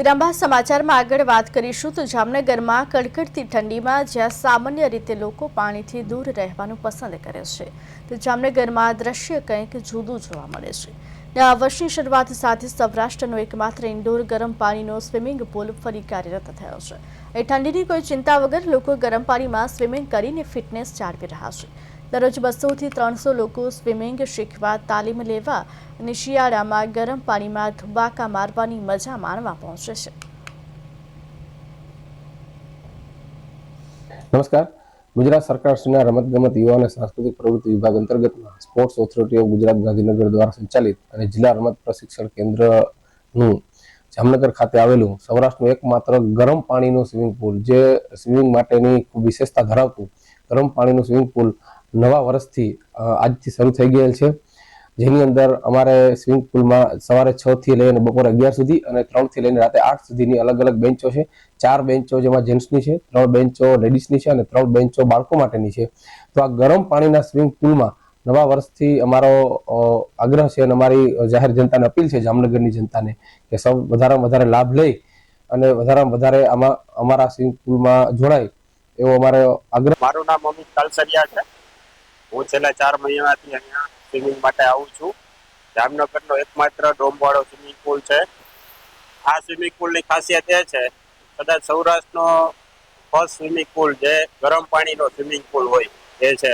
વિરાંબા સમાચારમાં આગળ વાત કરીશું તો જામનગરમાં કડકડતી ઠંડીમાં જ્યાં સામાન્ય રીતે લોકો પાણીથી દૂર રહેવાનું પસંદ કરે છે. તો જામનગરમાં દ્રશ્ય કંઈક જુદું જોવા મળે છે. ને વર્ષની શરૂઆત સાથે સૌરાષ્ટ્રનો એકમાત્ર ઇન્ડોર ગરમ પાણીનો સ્વિમિંગ પુલ ફરી કાર્યરત થયો છે. એ ઠંડીની કોઈ ચિંતા વગર લોકો ગરમ પાણીમાં સ્વિમિંગ કરીને ફિટનેસ જાળવી રહ્યા છે. દરરોજ બસોથી ત્રણસો લોકો સ્વિમિંગ શીખવા, તાલીમ લેવા અને શિયાળામાં ગરમ પાણીમાં ધુબાકા મારવાની મજા માણવા પહોંચે છે. નમસ્કાર. ગુજરાત સરકારશ્રીના રમતગમત યુવા અને સાંસ્કૃતિક પ્રવૃત્તિ વિભાગ અંતર્ગતમાં sports authority of Gujarat Gandhinagar દ્વારા સંચાલિત અને જિલ્લા રમત પ્રશિક્ષણ કેન્દ્રનું જામનગર ખાતે આવેલું સૌરાષ્ટ્રનું એકમાત્ર ગરમ પાણીનું સ્વિમિંગ પુલ, જે સ્વિમિંગ માટેની ખૂબ વિશેષતા ધરાવતું ગરમ પાણીનું સ્વિમિંગ પુલ નવા વર્ષથી આજથી શરૂ થઈ ગયેલ છે. જેની અંદર અમારે સ્વિમિંગ પુલમાં સવારે છ થી લઈને બપોરે અગિયાર સુધી અને ત્રણથી લઈને રાતે આઠ સુધીની અલગ અલગ બેન્ચો છે. ચાર બેન્ચો જેમાં જેન્ટ્સની છે, ત્રણ બેન્ચો લેડીઝની છે અને ત્રણ બેન્ચો બાળકો માટેની છે. તો આ ગરમ પાણીના સ્વિમિંગ પુલમાં નવા વર્ષથી અમારો આગ્રહ છે અને અમારી જાહેર જનતાને અપીલ છે જામનગરની જનતાને કે સૌ વધારેમાં વધારે લાભ લઈ અને વધારેમાં વધારે આમાં, અમારા સ્વિમિંગ પુલમાં જોડાય એવો અમારો આગ્રહ. મારું નામ અમિત કાલસરિયા છે. હું છેલ્લા ચાર મહિનાથી અહીંયા સ્વિમિંગ માટે આવું છું. જામનગરનો એકમાત્ર ડોમવાળો સ્વિમિંગ પુલ છે. આ સ્વિમિંગ પુલની ખાસિયત એ છે, કદાચ સૌરાષ્ટ્રનો ફર્સ્ટ સ્વિમિંગ પુલ જે ગરમ પાણીનો સ્વિમિંગ પુલ હોય એ છે.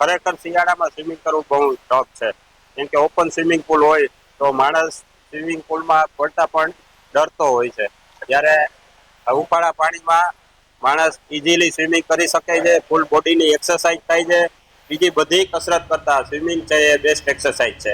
ખરેખર શિયાળામાં સ્વિમિંગ કરવું બહુ ટફ છે. કેમ કે ઓપન સ્વિમિંગ પુલ હોય તો માણસ સ્વિમિંગ પુલમાં પડતા પણ ડરતો હોય છે. જ્યારે ઉકાળા પાણીમાં માણસ ઇઝીલી સ્વિમિંગ કરી શકે છે ફૂલ બોડીની એક્સરસાઇઝ થાય છે બીજી બધી કસરત કરતા સ્વિમિંગ છે એ બેસ્ટ એક્સરસાઇઝ છે.